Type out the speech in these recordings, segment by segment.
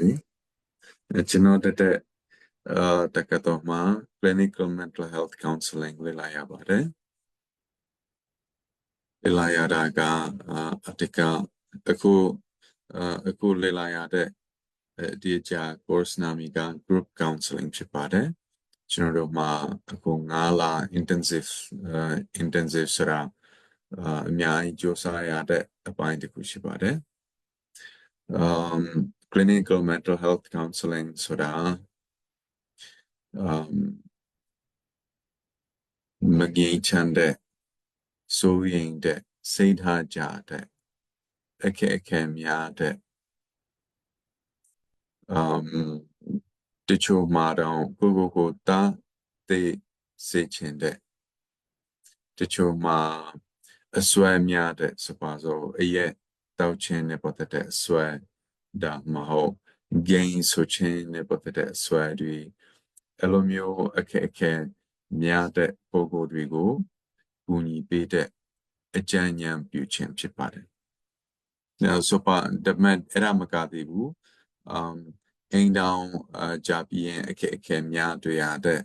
ပြီအဲကျွန်တော်တက်တဲ့အာတက္ကသိုလ်မှာ clinical mental health counseling လေ့လာရပါတယ်လေ့လာရတာကအတ္တကအခုအခုလေ့လာရတဲ့ဒီအကြာ course နာမည်က group counseling ဖြစ်ပါတယ်ကျွန်တော်တို့မှာအခု9လ intensive intensive ဆိုတာအများကြီးစူးစမ်းရတဲ့အပိုင်းတစ်ခုရှိပါတယ် um clinical mental health counseling ဆိုတာ um မငြိမ်းချမ်းတဲ့စိုးရိမ်တဲ့စိတ်ထားကြတဲ့အခက်အခဲများတဲ့ um တချို့မှာတော့ကိုကိုကိုတာသိစေချင်တဲ့တချို့မှာအစွဲများတဲ့စပါစို့အရက်တောက်ခြင်းနဲ့ပတ်သက်တဲ့အစွဲ ဒါမဟုတ် gain ဆိုခြင်းနဲ့ပတ်သက်တဲ့အစွဲတွေအဲ့လိုမျိုးအခက်အခဲများတဲ့ပုံကိုယ်တွေကိုကူညီပေးတဲ့အကြံဉာဏ်ပြုခြင်းဖြစ်ပါတယ်။နောက်ဆိုပါဒမတ်အဲ့ဒါမကသေးဘူး။ um အိမ်တောင်အကြပြင်းအခက်အခဲများတွေ့ရတဲ့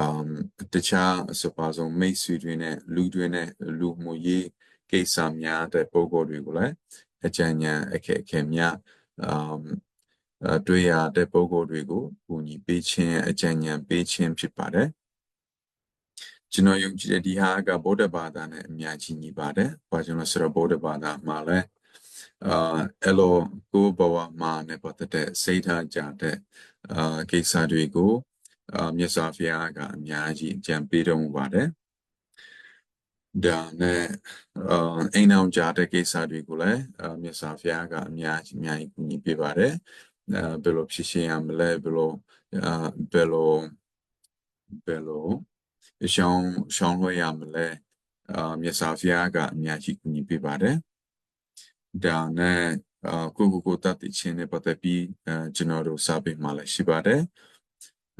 um တခြားဆိုပါဆုံးမိတ်ဆွေတွေနဲ့လူတွေနဲ့လူမှုရေးကိစ္စများတဲ့ပုံကိုယ်တွေကိုလည်း အကြံဉာဏ်အခက်အခဲများ um တွေ့ရတဲ့ပုံကိုယ်တွေကိုကူညီပေးခြင်းအကြံဉာဏ်ပေးခြင်းဖြစ်ပါတယ်ကျွန်တော်ယုံကြည်တဲ့ဒီဟာကဗုဒ္ဓဘာသာနဲ့အများကြီးညီပါတယ်။ဘာကြောင့်လဲဆိုတော့ဗုဒ္ဓဘာသာမှာလည်းအာအဲ့လိုကိုယ်ဘဝမှာနဲ့ပတ်သက်တဲ့စိတ်ထားကြတဲ့အာကိစ္စတွေကိုအာမြတ်စွာဘုရားကအများကြီးအကြံပေးတော်မူပါတယ်။ ဒါနဲ့အာအိမ်အောင်ကြတဲ့ကိစ္စတွေကိုလည်းအာမြတ်စွာဘုရားကအများကြီးအများကြီးကူညီပေးပါတယ်။အဲဘယ်လိုဖြစ်ရှင်ရမလဲဘယ်လိုအာဘယ်လိုဘယ်လိုရှောင်းရှောင်းလွှဲရမလဲအာမြတ်စွာဘုရားကအများကြီးကူညီပေးပါတယ်ဒါနဲ့အာကိုကိုကိုတတ်တဲ့ချင်းနဲ့ပတ်သက်ပြီးအဲကျွန်တော်တို့စာပေမှာလည်းရှိပါတယ်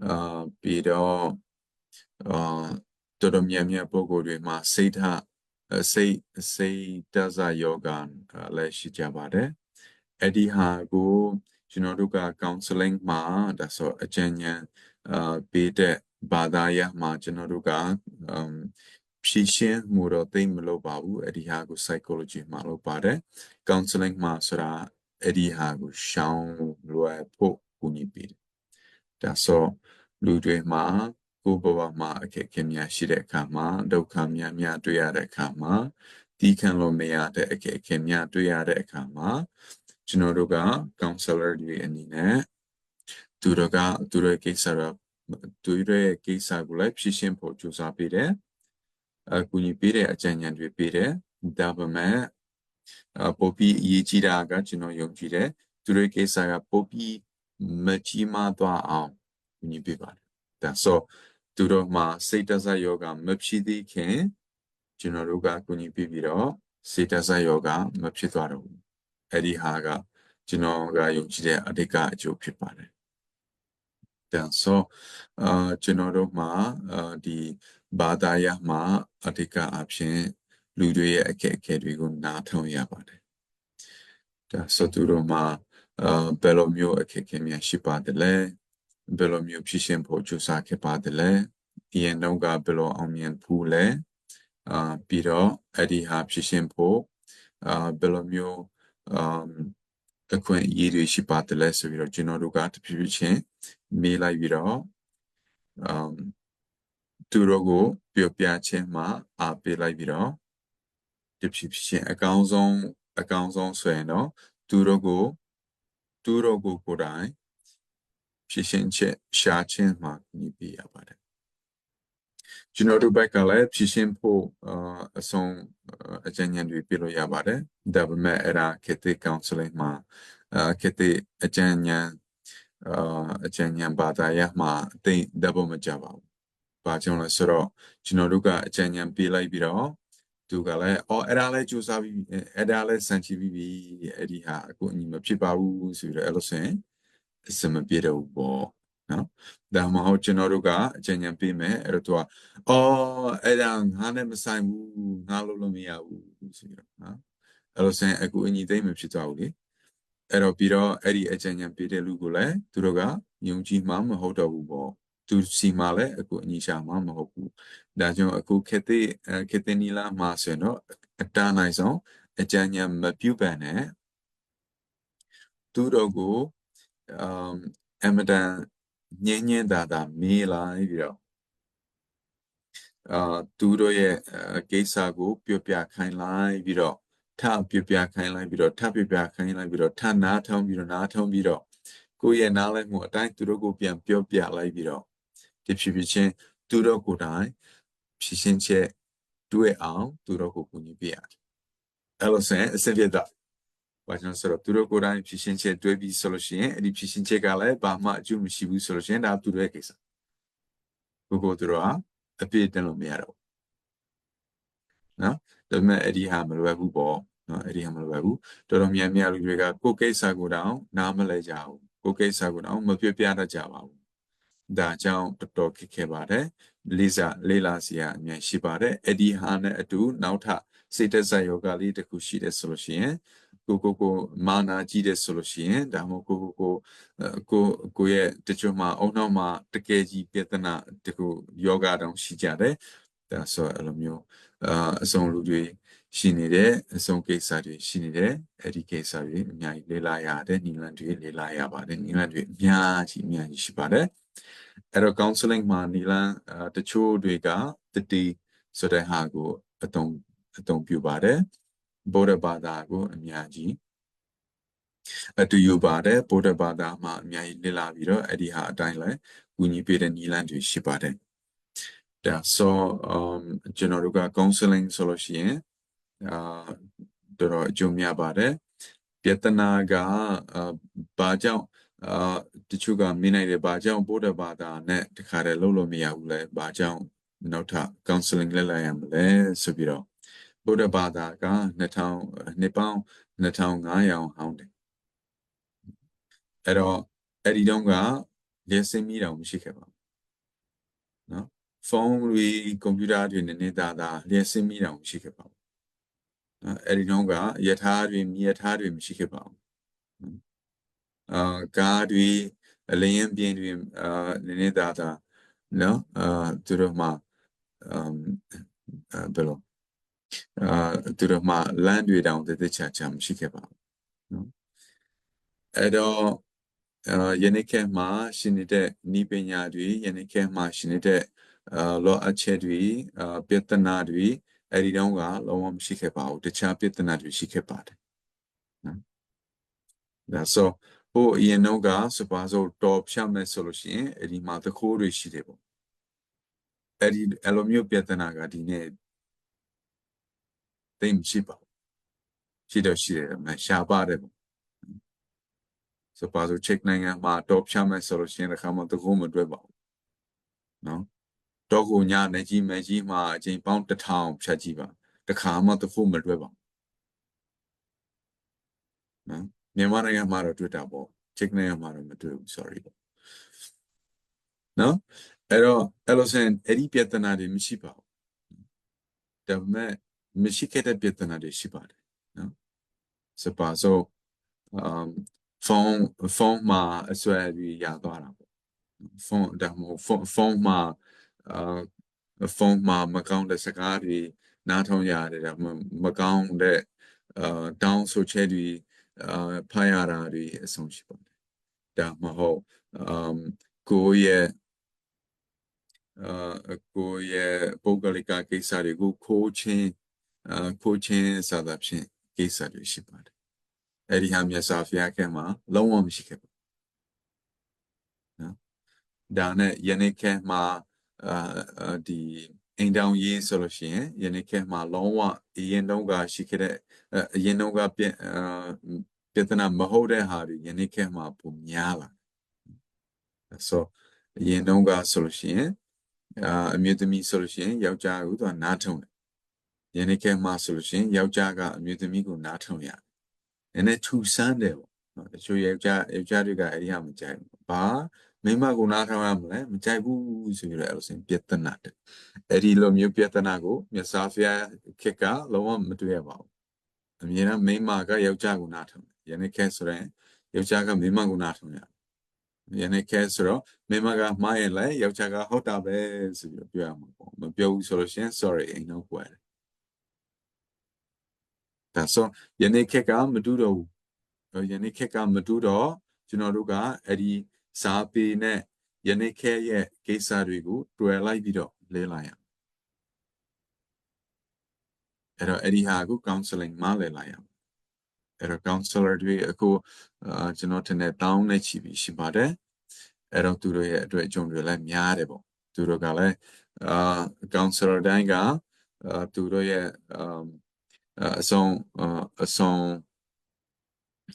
အာပြီးတော့အာ တော်တော်များများပုံကိုယ်တွေမှာစိတ်ထားစိတ်စိတ်တဇယောဂလည်းရှိကြပါတယ်အဲ့ဒီဟာကိုကျွန်တော်တို့က counseling မှာဒါဆိုအကြံဉာဏ်အာပေးတဲ့ဘာသာရမှာကျွန်တော်တို့က um ဖြည့်ရှင်းမှုတော့သိမလို့ပါဘူးအဲ့ဒီဟာကို psychology မှာလို့ပါတယ် counseling မှာဆိုတာအဲ့ဒီဟာကိုရှောင်းလွယ်ဖို့ကူညီပေးတယ်ဒါဆိုလူတွေမှာ ကိုယ်ဘဝမှာအခက်အခဲများရှိတဲ့အခါမှာဒုက္ခများများတွေ့ရတဲ့အခါမှာတီးခံလို့မရတဲ့အခက်အခဲများတွေ့ရတဲ့အခါမှာကျွန်တော်တို့က counselor တွေအနေနဲ့သူတို့ကသူတို့ကိစ္စတော့သူရဲ့ကိစ္စကိုလည်းဖြည့်ရှင်းဖို့ကြိုးစားပေးတယ်အကူအညီပေးတဲ့အကြံဉာဏ်တွေပေးတယ်ဒါပေမဲ့ပိုပြီးအရေးကြီးတာကကျွန်တော်ယုံကြည်တယ်သူရဲ့ကိစ္စကပိုပြီးမကြီးမားသွားအောင်ကူညီပေးပါတယ်ဒါဆို သူတို့မှာစိတ်တဆယောဂမဖြစ်သေးခင်ကျွန်တော်တို့ကကူညီပေးပြီးတော့စိတ်တဆယောဂမဖြစ်သွားတော့ဘူးအဲ့ဒီဟာကကျွန်တော်ကယုံကြည်တဲ့အဓိကအကျိုးဖြစ်ပါတယ်တယ်ဆိုအာကျွန်တော်တို့မှာအာဒီဘာသာရမှာအဓိကအဖြစ်လူတွေရဲ့အခက်အခဲတွေကိုနားထောင်ရပါတယ်ဒါဆိုသူတို့မှာအာဘယ်လိုမျိုးအခက်အခဲများရှိပါတယ်လဲ ဘယ်လိုမျိုးဖြစ်ရှင်ဖို့ကြိုးစားခဲ့ပါတယ်လဲဒီရင်တော့ကဘယ်လိုအောင်မြင်ဖူးလဲအာပြီးတော့အဲ့ဒီဟာဖြစ်ရှင်ဖို့အာဘယ်လိုမျိုးအာအခွင့်အရေးတွေရှိပါတယ်လဲဆိုပြီးတော့ကျွန်တော်တို့ကတဖြည်းဖြည်းချင်းမေးလိုက်ပြီးတော့ um သူတို့ကိုပြောပြခြင်းမှာအားပေးလိုက်ပြီးတော့တဖြည်းဖြည်းချင်းအကောင်းဆုံးအကောင်းဆုံးဆိုရင်တော့သူတို့ကိုသူတို့ကိုကိုယ်တိုင် ဖြစ်ရှင်ချက်ရှားခြင်းမှာညီပြရပါတယ်ကျွန်တော်တို့ဘက်ကလည်းဖြစ်ရှင်ဖို့အဆုံးအကြံဉာဏ်တွေပြလို့ရပါတယ်ဒါပေမဲ့အဲ့ဒါခေတ္တ counseling မှာခေတ္တအကြံဉာဏ်အာအကျဉ်းဉာဏ်ဘာသာရမှာအသိဓာတ်ပုံမကြပါဘူး။ဘာကြောင့်လဲဆိုတော့ကျွန်တော်တို့ကအကျဉ်းဉာဏ်ပေးလိုက်ပြီးတော့သူကလည်းအော်အဲ့ဒါလည်းစူးစမ်းပြီးအဲ့ဒါလည်းစမ်းကြည့်ပြီးပြီအဲ့ဒီဟာအခုအညီမဖြစ်ပါဘူးဆိုပြီးတော့အဲ့လိုဆိုရင် အစမပြေတော့ဘူးပေါ့နော်ဒါမှမဟုတ်ကျွန်တော်တို့ကအကျဉ်းဉာဏ်ပေးမယ်အဲ့တော့သူကအော်အဲ့ဒါငါနဲ့မဆိုင်ဘူးငါလို့လို့မရဘူးဆိုပြီးတော့နော်အဲ့လိုဆိုရင်အခုအညီသိမ့်မဖြစ်သွားဘူးလေအဲ့တော့ပြီးတော့အဲ့ဒီအကြံဉာဏ်ပေးတဲ့လူကိုလည်းသူတို့ကယုံကြည်မှမဟုတ်တော့ဘူးပေါ့သူစီမှာလည်းအခုအညီရှာမှမဟုတ်ဘူးဒါကြောင့်အခုခေတ်သစ်အဲခေတ်သစ်နီလာမှာဆိုရင်တော့အတန်းနိုင်ဆုံးအကြံဉာဏ်မပြုတ်ပန်နဲ့သူတို့ကို အမ်အမတန်ညင်ညင်တာတာမေးလိုက်ပြီးတော့အာသူတို့ရဲ့ကိစ္စကို ပြောပြခိုင်းလိုက်ပြီးတော့ထပြောပြခိုင်းလိုက်ပြီးတော့ထပြောပြခိုင်းလိုက်ပြီးတော့ထနားထောင်ပြီးတော့နားထောင်ပြီးတော့ကိုယ့်ရဲ့နားလည်မှုအတိုင်းသူတို့ကိုပြန်ပြောပြလိုက်ပြီးတော့ဒီဖြစ်ဖြစ်ချင်းသူတို့ကိုယ်တိုင်ဖြစ်ရှင်းချက်တွေ့အောင်သူတို့ကိုကူညီပေးရတယ်အဲ့လိုဆိုရင်အစစ်ပြတ် ဘာကြောင့်ဆိုတော့သူတို့ကိုယ်တိုင်ဖြစ်ရှင်းချက်တွေ့ပြီးဆိုလို့ရှိရင်အဲ့ဒီဖြစ်ရှင်းချက်ကလည်းဘာမှအကျိုးမရှိဘူးဆိုလို့ရှိရင်ဒါသူတို့ရဲ့ကိစ္စကိုကိုသူတို့ကအပြည့်တင်လို့မရတော့နော်ဒါပေမဲ့အဲ့ဒီဟာမလွယ်ဘူးပေါ့နော်အဲ့ဒီဟာမလွယ်ဘူးတော်တော်များများလူတွေကကိုယ်ကိစ္စကိုတောင်နားမလဲကြဘူးကိုယ်ကိစ္စကိုတောင်မပြပြတတ်ကြပါဘူးဒါကြောင့်တော်တော်ခက်ခဲပါတယ်လေးစားလေးလာစီရအများရှိပါတယ်အဲ့ဒီဟာနဲ့အတူနောက်ထပ်စေတဇာယောဂလေးတစ်ခုရှိတယ်ဆိုလို့ရှိရင် ကိုကိုကိုမာနာကြီးတယ်ဆိုလို့ရှိရင်ဒါမှမဟုတ်ကိုကိုကိုကိုကိုရဲ့တချို့မှာအုံနောက်မှာတကယ်ကြီးပြဿနာတခုယောဂတောင်ရှိကြတယ်ဒါဆိုအဲ့လိုမျိုးအာအစုံလူတွေရှိနေတယ်အစုံကိစ္စတွေရှိနေတယ်အဲ့ဒီကိစ္စတွေအများကြီးလေ့လာရတယ်ညီလန်တွေလေ့လာရပါတယ်ညီလန်တွေအများကြီးအများကြီးရှိပါတယ်အဲ့တော့ counseling မှာနီလန်တချို့တွေကတတိဆိုတဲ့ဟာကိုအတုံးအတုံးပြပါတယ် ဗုဒ္ဓဘာသာကိုအများကြီးအတူယူပါတယ်ဗုဒ္ဓဘာသာမှာအများကြီးလေ့လာပြီးတော့အဲ့ဒီဟာအတိုင်းလဲကူညီပေးတဲ့နီလန်တွေရှိပါတယ်ဒါဆို um ကျွန်တော်တို့က counseling ဆိုလို့ရှိရင်အာတော်တော်အကျိုးများပါတယ်ပြဿနာကဘာကြောင့်အာတချို့ကမင်းနိုင်တယ်ဘာကြောင့်ဗုဒ္ဓဘာသာနဲ့တခါတည်းလုံးလို့မရဘူးလဲဘာကြောင့်နောက်ထပ် counseling လက်လိုက်ရမလဲဆိုပြီးတော့ ဗုဒ္ဓဘာသာက2000နှစ်ပေါင်း2500ဟောင်းတယ်အဲ့တော့အဲ့ဒီတုန်းကလျှက်စင်းမိတောင်မရှိခဲ့ပါဘူးနော်ဖုန်းတွေကွန်ပျူတာတွေနည်းနည်းသားသားလျှက်စင်းမိတောင်မရှိခဲ့ပါဘူးနော်အဲ့ဒီတုန်းကယထာတွေမြေယထာတွေမရှိခဲ့ပါဘူးအာကားတွေအလင်းပြင်းတွေအာနည်းနည်းသားသားနော်အာသူတို့မှာအမ်ဘယ်လို အာသူတို့မှာလမ်းတွေတောင်တသက်ချာချာမရှိခဲ့ပါဘူးနော်အဲ့တော့အာယနေ့ကမှာရှင်နေတဲ့ဤပညာတွေယနေ့ကမှာရှင်နေတဲ့အာလောအချက်တွေအာပြဿနာတွေအဲ့ဒီတုန်းကလုံးဝမရှိခဲ့ပါဘူးတခြားပြဿနာတွေရှိခဲ့ပါတယ်နော်ဒါဆိုဟိုအရင်တော့ကစပါစို့တော်ဖြတ်မယ်ဆိုလို့ရှိရင်အဲ့ဒီမှာသခိုးတွေရှိတယ်ပေါ့အဲ့ဒီအလိုမျိုးပြဿနာကဒီနေ့ သိမရှိပါဘူးရှိတော့ရှိတယ်မရှားပါတယ်ပေါ့စပါစို့ check နိုင်ငံမှာတော်ဖြတ်မယ်ဆိုလို့ရှိရင်တခါမှသခိုးမတွေ့ပါဘူးနော်တော့ကိုညနေကြီးမဲကြီးမှာအချိန်ပေါင်းတစ်ထောင်ဖြတ်ကြည့်ပါတခါမှသခိုးမတွေ့ပါဘူးနော်မြန်မာနိုင်ငံမှာတော့တွေ့တာပေါ့ချက်နိုင်ငံမှာတော့မတွေ့ဘူး sorry ပေါ့နော်အဲ့တော့အဲ့လိုဆိုရင်အဲ့ဒီပြဿနာတွေမရှိပါဘူးဒါပေမဲ့ မရှိခဲ့တဲ့ပြဿနာတွေရှိပါတယ်နော်စပါဆိုအမ်ဖုန်းဖုန်းမှာအစွဲပြီးရသွားတာပေါ့ဖုန်းဒါမှမဟုတ်ဖုန်းမှာအာဖုန်းမှာမကောင်းတဲ့စကားတွေနားထောင်ရတယ်ဒါမှမကောင်းတဲ့အာတောင်းဆိုချက်တွေအာဖတ်ရတာတွေအဆုံးရှိပါတယ်ဒါမှမဟုတ်အမ်ကိုရဲ့အာကိုရဲ့ပုဂ္ဂလိကကိစ္စတွေကိုခိုးချင်း အာခိုးချင်းစသဖြင့်ကိစ္စတွေရှိပါတယ်အဲ့ဒီဟာမြတ်စွာဘုရားကမှာလုံးဝမရှိခဲ့ဘူးနော်ဒါနဲ့ယနေ့ကမှာအာဒီအိမ်တောင်ရေးဆိုလို့ရှိရင်ယနေ့ကမှာလုံးဝအရင်တုန်းကရှိခဲ့တဲ့အရင်တုန်းကပြအာပြဿနာမဟုတ်တဲ့ဟာတွေယနေ့ခေတ်မှာပုံများလာဆိုအရင်တုန်းကဆိုလို့ရှိရင်အာအမျိုးသမီးဆိုလို့ရှိရင်ယောက်ျားကိုသူကနားထုံတယ် ယနေ့ခေတ်မှာဆိုလို့ရှိရင်ယောက်ျားကအမျိုးသမီးကိုနားထုံရတယ်နည်းနည်းထူဆန်းတယ်ပေါ့နော်တချို့ယောက်ျားယောက်ျားတွေကအဲ့ဒီဟာမကြိုက်ဘူးဘာမိမကိုနားထောင်ရမလဲမကြိုက်ဘူးဆိုပြီးတော့အဲ့လိုစင်ပြဿနာတဲ့အဲ့ဒီလိုမျိုးပြဿနာကိုမြတ်စွာဘုရားခေတ်ကလုံးဝမတွေ့ရပါဘူးအမြဲတမ်းမိမကယောက်ျားကိုနားထောင်ယနေ့ခေတ်ဆိုရင်ယောက်ျားကမိန်းမကိုနားထောင်ရယနေ့ခဲဆိုတော့မိန်းမကမှားရင်လည်းယောက်ျားကဟုတ်တာပဲဆိုပြီးပြောရမှာပေါ့မပြောဘူးဆိုလို့ရှိရင် sorry အိမ်တော့ကွယ်တယ် ဒါဆိုယနေ့ခက်ကမတူတော့ဘူးယနေ့ခက်ကမတူတော့ကျွန်တော်တို့ကအဲ့ဒီစာပေနဲ့ယနေ့ခက်ရဲ့ကိစ္စတွေကိုတွယ်လိုက်ပြီးတော့လဲလိုက်ရအဲ့တော့အဲ့ဒီဟာကို counseling မှာလဲလိုက်ရအဲ့တော့ counselor တွေအခုအာကျွန်တော်ထင်တဲ့တောင်းနဲ့ချီပြီးရှိပါတယ်အဲ့တော့သူတို့ရဲ့အတွေ့အကြုံတွေလည်းများတယ်ပေါ့သူတို့ကလည်းအာ counselor တိုင်းကအာသူတို့ရဲ့ အဆုံးအဆုံး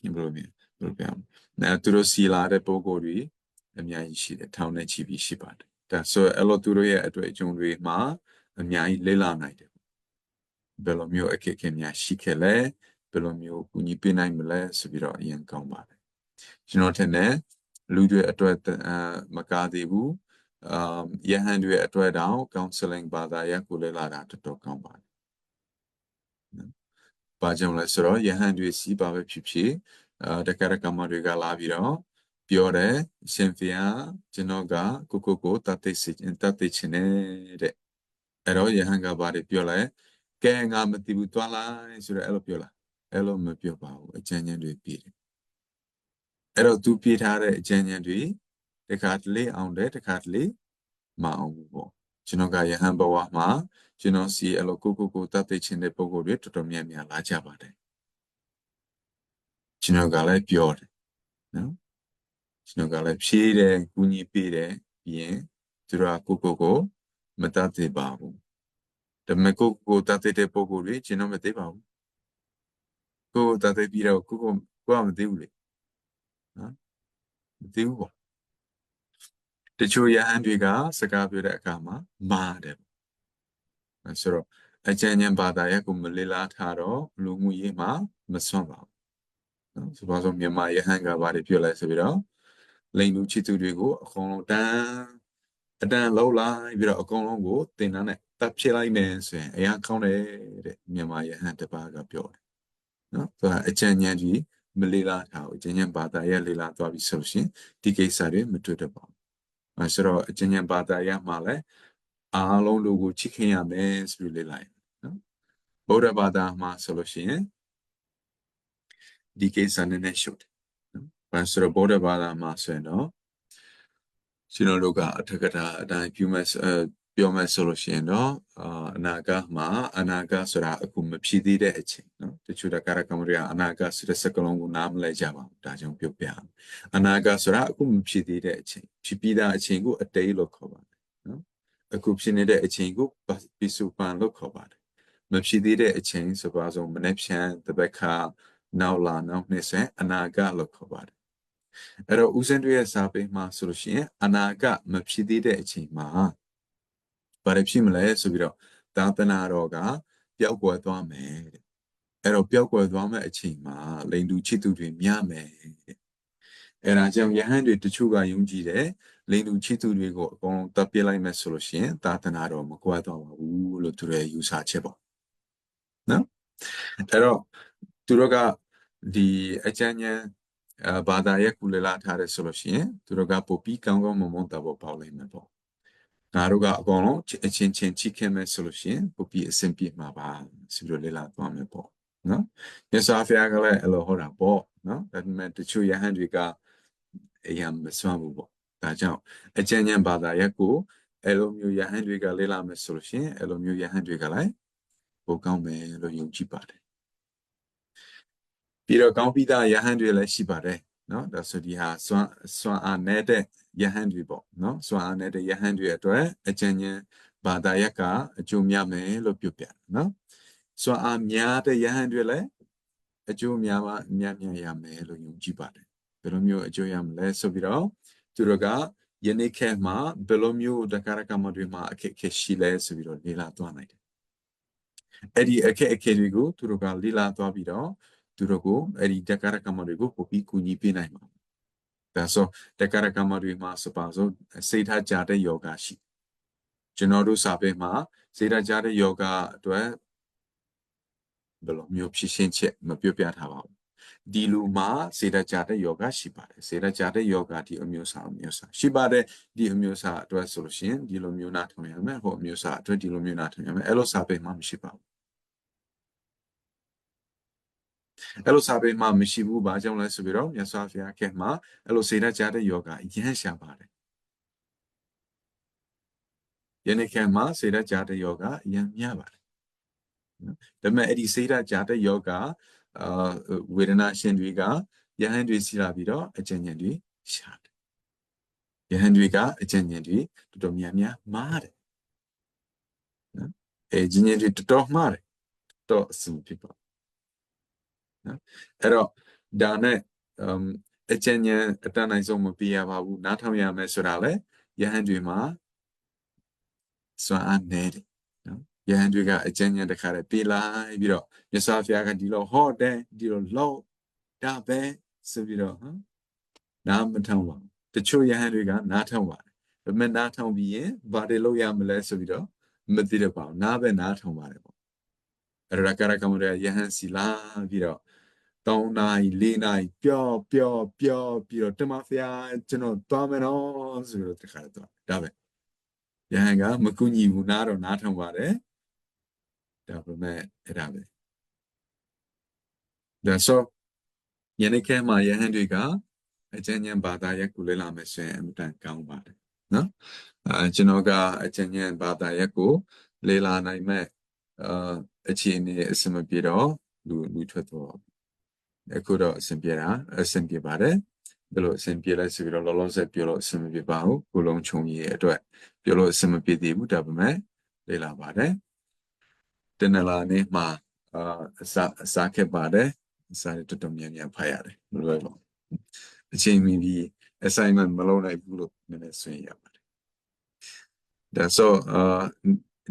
ဘယ်လိုပြောဘယ်လိုပြောလဲသူတို့စီလာတဲ့ပုံကိုယ်တွေအများကြီးရှိတယ်ထောင်နဲ့ချီပြီးရှိပါတယ်ဒါဆိုအဲ့လိုသူတို့ရဲ့အတွေ့အကြုံတွေမှာအများကြီးလေ့လာနိုင်တယ်ဘယ်လိုမျိုးအခက်အခဲများရှိခဲ့လဲဘယ်လိုမျိုးကူညီပေးနိုင်မလဲဆိုပြီးတော့အရင်ကောင်းပါတယ်ကျွန်တော်ထင်တယ်လူတွေအတွက်မကားသေးဘူးအာယဟန်တွေအတွက်တောင် counseling ဘာသာရပ်ကိုလေ့လာတာတော်တော်ကောင်းပါတယ်နော်။ ဘာကြောင့်လဲဆိုတော့ယဟန်တွေစီးပါပဲဖြစ်ဖြစ်အာတက္ကရကမတွေကလာပြီးတော့ပြောတယ်ရှင်ဖီယာကျွန်တော်ကကိုကိုကိုတတ်သိစီတတ်သိချင်တဲ့အဲ့တော့ယဟန်ကဘာတွေပြောလဲကဲငါမသိဘူးတွားလိုက်ဆိုတော့အဲ့လိုပြောလာအဲ့လိုမပြောပါဘူးအကျဉ်းချင်းတွေပြည်တယ်အဲ့တော့သူပြေးထားတဲ့အကျဉ်းချင်းတွေတခါတလေအောင်တယ်တခါတလေမအောင်ဘူးပေါ့ ကျွန်တော်ကယဟန်ဘဝမှာကျွန်တော်စီအဲ့လိုကိုကိုကိုတတ်သိချင်တဲ့ပုံကိုယ်တွေတော်တော်များများလာကြပါတယ်ကျွန်တော်ကလည်းပြောတယ်နော်ကျွန်တော်ကလည်းဖြေးတယ်ကူညီပေးတယ်ပြီးရင်သူတို့ကကိုကိုကိုမတတ်သေးပါဘူးဒါပေမဲ့ကိုကိုတတ်တဲ့ပုံကိုယ်တွေကျွန်တော်မသိပါဘူးကိုတတ်တဲ့ပြီးတော့ကိုကိုကိုကမသိဘူးလေနော်မသိဘူးပေါ့ တချို့ရဟန်းတွေက စကားပြောတဲ့အခါမှာမာတယ်ဆိုတော့အကျဉ်းဉာဏ်ဘာသာရပ်ကိုမလေ့လာထားတော့လူမှုရေးမှာမစွန့်ပါဘူးနော်ဆိုပါစို့မြန်မာရဟန်းကဘာတွေပြောလဲဆိုပြီးတော့လိန်လူချစ်သူတွေကိုအကုန်လုံးတန်းအတန်းလောက်လိုက်ပြီးတော့အကုန်လုံးကိုတင်တန်းနဲ့တပ်ဖြစ်လိုက်မယ်ဆိုရင်အရာကောင်းတယ်တဲ့မြန်မာရဟန်းတပါးကပြောတယ်နော်ဆိုတော့အကျဉ်းဉာဏ်ကြီးမလေ့လာထားဘူးအကျဉ်းဉာဏ်ဘာသာရပ်လေ့လာသွားပြီဆိုရှင်ဒီကိစ္စတွေမတွေ့တတ်ပါဘူးအဲ ဆိုတော့အကျဉ်းဉာဏ်ဘာသာရပ်မှာလည်းအားလုံးတို့ကိုချစ်ခင်ရမယ်ဆိုပြီးလေ့လာရင်နော်ဗုဒ္ဓဘာသာမှာဆိုလို့ရှိရင်ဒီကိစ္စနည်းနည်းရှုပ်တယ်နော်ဘာဆိုတော့ဗုဒ္ဓဘာသာမှာဆိုရင်တော့ကျွန်တော်တို့ကအထက်ကထာအတိုင်းပြုမဲ့ ပြောမဲ့ဆိုလို့ရှိရင်တော့အာအနာဂတ်မှာအနာဂတ်ဆိုတာအခုမဖြစ်သေးတဲ့အချိန်နော်တချို့တက္ကရာကမရိယာအနာဂတ်ဆိုတဲ့စကားလုံးကိုနားမလဲကြပါဘူးဒါကြောင့်ပြောပြအနာဂတ်ဆိုတာအခုမဖြစ်သေးတဲ့အချိန်ဖြစ်ပြီးသားအချိန်ကိုအတိတ်လို့ခေါ်ပါတယ်နော်အခုဖြစ်နေတဲ့အချိန်ကိုပိစုပန်လို့ခေါ်ပါတယ်မဖြစ်သေးတဲ့အချိန်ဆိုပါစို့မနေ့ဖြန်တပတ်ခါနောက်လာနောက်နှစ်ဆက်အနာဂတ်လို့ခေါ်ပါတယ်အဲ့တော့ဦးစင်းတွေရဲ့စာပေမှာဆိုလို့ရှိရင်အနာဂတ်မဖြစ်သေးတဲ့အချိန်မှာ ဘာတွေဖြစ်မလဲဆိုပြီးတော့သာသနာတော်ကပျောက်ကွယ်သွားမယ်တဲ့အဲ့တော့ပျောက်ကွယ်သွားမဲ့အချိန်မှာလိန်တူချစ်သူတွေများမယ်တဲ့အဲ့ဒါကြောင့်ယဟန်တွေတချို့ကယုံကြည်တယ်လိန်တူချစ်သူတွေကိုအကုန်တပ်ပြလိုက်မယ်ဆိုလို့ရှိရင်သာသနာတော်မကွယ်သွားပါဘူးလို့သူတို့ရဲ့ယူဆချက်ပေါ့နော်အဲ့တော့သူတို့ကဒီအကျဉ်းဉာဏ်ဘာသာရဲ့ကုလလာထားတယ်ဆိုလို့ရှိရင်သူတို့ကပိုပြီးကောင်းကောင်းမွန်မွန်တဘောပေါက်လိမ့်မယ်ပေါ့ ငါတို့ကအကုန်လုံးအချင်းချင်းချိခင်မယ်ဆိုလို့ရှိရင်ပိုပြီးအဆင်ပြေမှာပါဆိုပြီးလေ့လာသွားမယ်ပေါ့နော်မြတ်စွာဘုရားကလည်းအဲ့လိုဟောတာပေါ့နော်ဒါပေမဲ့တချို့ယဟန်တွေကအရင်မစွမ်းဘူးပေါ့ဒါကြောင့်အကျဉ်းဉာဏ်ဘာသာရဲ့ကိုအဲ့လိုမျိုးယဟန်တွေကလေ့လာမယ်ဆိုလို့ရှိရင်အဲ့လိုမျိုးယဟန်တွေကလည်းပိုကောင်းမယ်လို့ယုံကြည်ပါတယ်ပြီးတော့ကောင်းပြီးသားယဟန်တွေလည်းရှိပါတယ် နော်ဒါဆိုဒီဟာစွမ်းစွမ်းအားနေတဲ့ယဟန်တွေပေါ့နော်စွမ်းအားနေတဲ့ယဟန်တွေအတွက်အကျဉ်းချင်းဘာသာရပ်ကအကျိုးများမယ်လို့ပြောပြတယ်နော်စွမ်းအားများတဲ့ယဟန်တွေလည်းအကျိုးများပါများများရမယ်လို့ယုံကြည်ပါတယ်ဘယ်လိုမျိုးအကျိုးရမလဲဆိုပြီးတော့သူတို့ကယနေ့ခေတ်မှာဘယ်လိုမျိုးတက္ကရာကမတွေမှာအခက်အခဲရှိလဲဆိုပြီးတော့လေ့လာသွားနိုင်တယ်အဲ့ဒီအခက်အခဲတွေကိုသူတို့ကလေ့လာသွားပြီးတော့ သူတို့ကိုအဲ့ဒီတက္ကရာကမတွေကိုပို့ပြီးကူညီပေးနိုင်မှာဒါဆိုတက္ကရာကမတွေမှာစပါစို့စိတ်ထားကြတဲ့ယောဂရှိကျွန်တော်တို့စာပေမှာစိတ်ထားကြတဲ့ယောဂအတွက်ဘယ်လိုမျိုးဖြစ်ရှင်းချက်မပြောပြထားပါဘူးဒီလူမှာစေတကြတဲ့ယောဂရှိပါတယ်စေတကြတဲ့ယောဂဒီအမျိုးအစားအမျိုးအစားရှိပါတယ်ဒီအမျိုးအစားအတွက်ဆိုလို့ရှိရင်ဒီလိုမျိုးနာထုံရမယ်ဟိုအမျိုးအစားအတွက်ဒီလိုမျိုးနာထုံရမယ်အဲ့လိုစာပေမှာမရှိပါဘူး အဲ့လိုစာပေမှာမရှိဘူးဘာကြောင့်လဲဆိုပြီးတော့မြတ်စွာဘုရားကမှာအဲ့လိုစေတကြတဲ့ယောဂအရင်ရှာပါတယ်ယနေ့ကမှာစေတကြတဲ့ယောဂအရင်များပါတယ်နော်ဒါပေမဲ့အဲ့ဒီစေတကြတဲ့ယောဂအာဝေဒနာရှင်တွေကယဟန်တွေစီလာပြီးတော့အကျဉ်းဉာဏ်တွေရှာတယ်ယဟန်တွေကအကျဉ်းဉာဏ်တွေတော်တော်များများမားတယ်နော်အဲကျဉ်းဉာဏ်တွေတော်တော်မားတယ်တော်အဆင်ဖြစ်ပါ နော်အဲ့တော့ဒါနဲ့အမ်အကျဉ်းဉာဏ်အတန်းနိုင်ဆုံးမပြရပါဘူးနားထောင်ရမယ်ဆိုတာလေယဟန်တွေမှာစွမ်းအားနေတယ်နော်ယဟန်တွေကအကျဉ်းဉာဏ်တစ်ခါတည်းပြေးလိုက်ပြီးတော့မြတ်စွာဘုရားကဒီလိုဟောတယ်ဒီလိုလောက်ဒါပဲဆိုပြီးတော့ဟမ်နားမထောင်ပါဘူးတချို့ယဟန်တွေကနားထောင်ပါတယ်ဒါပေမဲ့နားထောင်ပြီးရင်ဘာတွေလုပ်ရမလဲဆိုပြီးတော့မသိတော့ပါဘူးနားပဲနားထောင်ပါတယ်ပေါ့အဲ့ဒါကရကမရယဟန်စီလာပြီးတော့ တောင်းနိုင်လေးနိုင်ပျော့ပျော့ပျော့ပြီးတော့တမဖျားကျွန်တော်သွားမယ်နော်ဆိုပြီးတော့တခါတော့ဒါပဲယဟန်ကမကူညီဘူးနားတော့နားထောင်ပါတယ်ဒါပေမဲ့အဲ့ဒါပဲဒါဆိုယနေ့ကမှယဟန်တွေကအကျဉ်းဉာဏ်ဘာသာရပ်ကိုလေ့လာမယ်ဆိုရင်အမှန်တန်ကောင်းပါတယ်နော်အဲကျွန်တော်ကအကျဉ်းဉာဏ်ဘာသာရပ်ကိုလေ့လာနိုင်မဲ့အာအခြေအနေအစမပြေတော့လူလူထွက်တော့ အခုတော့အဆင်ပြေတာအဆင်ပြေပါတယ်ဘယ်လိုအဆင်ပြေလဲဆိုပြီးတော့လောလောဆယ်ပြောလို့အဆင်မပြေပါဘူးကိုလုံးချုံကြီးရဲ့အတွက်ပြောလို့အဆင်မပြေသေးဘူးဒါပေမဲ့လေ့လာပါတယ်တနလာနေ့မှာအာအစာအစာခဲ့ပါတယ်အစာတွေတော်တော်များများဖတ်ရတယ်မလွယ်ပါဘူးအချိန်မီပြီး assignment မလုပ်နိုင်ဘူးလို့နည်းနည်းဆွေးရပါတယ်ဒါဆိုအာ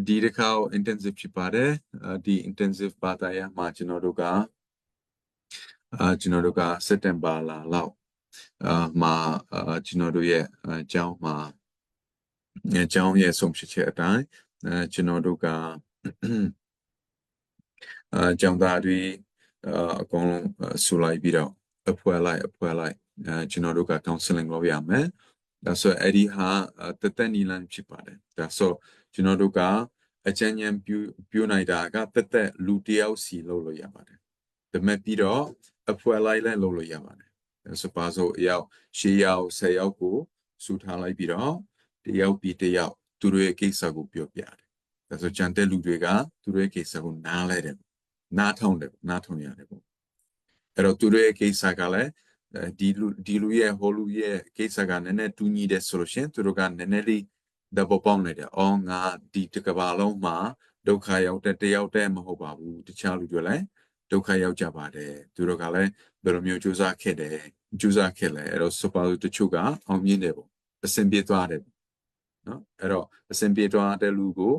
ဒီတစ်ခါ intensive ဖြစ်ပါတယ်အာဒီ intensive ဘာသာရမှာကျွန်တော်တို့က အာကျွန်တော်တို့ကစက်တင်ဘာလလောက်အာမှာအာကျွန်တော်တို့ရဲ့အကြောင်းမှာအကြောင်းရဲ့ဆုံးဖြတ်ချက်အတိုင်းအဲကျွန်တော်တို့ကအာကျောင်းသားတွေအာအကုန်လုံးဆူလိုက်ပြီးတော့အဖွဲလိုက်အဖွဲလိုက်အဲကျွန်တော်တို့က counseling လုပ်ရမယ်ဒါဆိုအဲ့ဒီဟာတသက်နီလန်ဖြစ်ပါတယ်ဒါဆိုကျွန်တော်တို့ကအချမ်းဉဏ်ပြုပြုနိုင်တာကတသက်လူတယောက်စီလုပ်လို့ရပါတယ်ဒါမဲ့ပြီးတော့ အဖွဲလိုက်လည်းလုပ်လို့ရပါတယ်ဒါဆိုပါဆိုအယောက်၈ယောက်၁၀ယောက်ကိုစုထားလိုက်ပြီးတော့တယောက်ပြီးတယောက်သူတို့ရဲ့ကိစ္စကိုပြောပြတယ်ဒါဆိုကြံတဲ့လူတွေကသူတို့ရဲ့ကိစ္စကိုနားလဲတယ်နားထောင်တယ်နားထောင်ရတယ်ပေါ့အဲ့တော့သူတို့ရဲ့ကိစ္စကလည်းဒီလူဒီလူရဲ့ဟိုလူရဲ့ကိစ္စကနည်းနည်းတူညီတယ်ဆိုလို့ရှင်သူတို့ကနည်းနည်းလေးဒဘပေါင်းနေတယ်အော်ငါဒီတစ်ကဘာလုံးမှာဒုက္ခရောက်တဲ့တယောက်တည်းမဟုတ်ပါဘူးတခြားလူတွေလည်း ဒုက္ခရောက်ကြပါတယ်သူတို့ကလည်းဘယ်လိုမျိုးကြိုးစားခဲ့တယ်ကြိုးစားခဲ့လဲအဲ့တော့စပါလူတချို့ကအောင်မြင်တယ်ပေါ့အဆင်ပြေသွားတယ်နော်အဲ့တော့အဆင်ပြေသွားတဲ့လူကို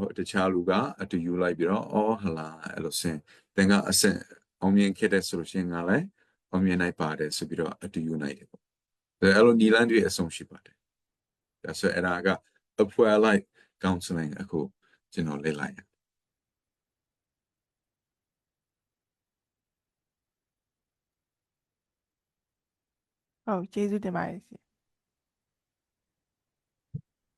ဟိုတခြားလူကအတူယူလိုက်ပြီးတော့အော်ဟလာအဲ့လိုစင်တင်ကအဆင်အောင်မြင်ခဲ့တဲ့ဆိုလို့ရှိရင်ကလည်းအောင်မြင်နိုင်ပါတယ်ဆိုပြီးတော့အတူယူနိုင်တယ်ပေါ့ဒါအဲ့လိုနီလန်တွေအဆုံးရှိပါတယ်ဒါဆိုအဲ့ဒါကအဖွဲလိုက် counseling အခုကျွန်တော်လေ့လာရ ဟုတ်ကျေးဇူးတင်ပါတယ်ရှင်